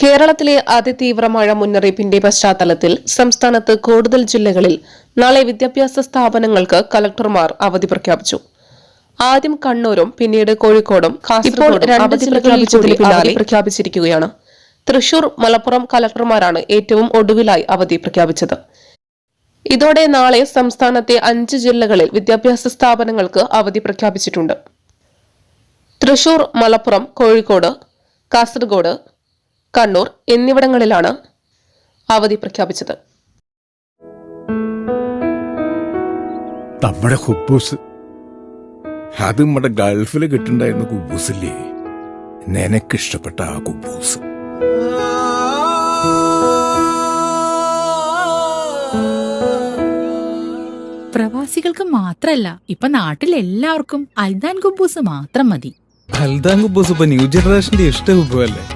കേരളത്തിലെ അതിതീവ്ര മഴ മുന്നറിയിപ്പിന്റെ പശ്ചാത്തലത്തിൽ സംസ്ഥാനത്ത് കൂടുതൽ ജില്ലകളിൽ നാളെ വിദ്യാഭ്യാസ സ്ഥാപനങ്ങൾക്ക് കലക്ടർമാർ അവധി പ്രഖ്യാപിച്ചു. ആദ്യം കണ്ണൂരും പിന്നീട് കോഴിക്കോടും ഇപ്പോൾ രണ്ട് ജില്ലകളിൽ കൂടി അവധി പ്രഖ്യാപിച്ചിരിക്കുകയാണ്. തൃശൂർ മലപ്പുറം കലക്ടർമാരാണ് ഏറ്റവും ഒടുവിലായി അവധി പ്രഖ്യാപിച്ചത്. ഇതോടെ നാളെ സംസ്ഥാനത്തെ അഞ്ച് ജില്ലകളിൽ വിദ്യാഭ്യാസ സ്ഥാപനങ്ങൾക്ക് അവധി പ്രഖ്യാപിച്ചിട്ടുണ്ട്. തൃശൂർ മലപ്പുറം കോഴിക്കോട് കാസർഗോഡ് കണ്ണൂർ എന്നിവിടങ്ങളിലാണ് അവധി പ്രഖ്യാപിച്ചത്. നമ്മുടെ ഹുബൂസ്. അത് നമ്മുടെ ഗൾഫിൽ കിട്ടുണ്ടായിരുന്ന കുബൂസില്ലേ? നിനക്കിഷ്ടപ്പെട്ട ആ കുബൂസ്. പ്രവാസികൾക്ക് മാത്രല്ല ഇപ്പൊ നാട്ടിൽ എല്ലാവർക്കും അൽദാൻ കുബൂസ് മാത്രം മതി. അൽദാൻ കുബൂസ് ഇപ്പൊ ന്യൂ ജനറേഷന്റെ ഇഷ്ട കുബുവല്ലേ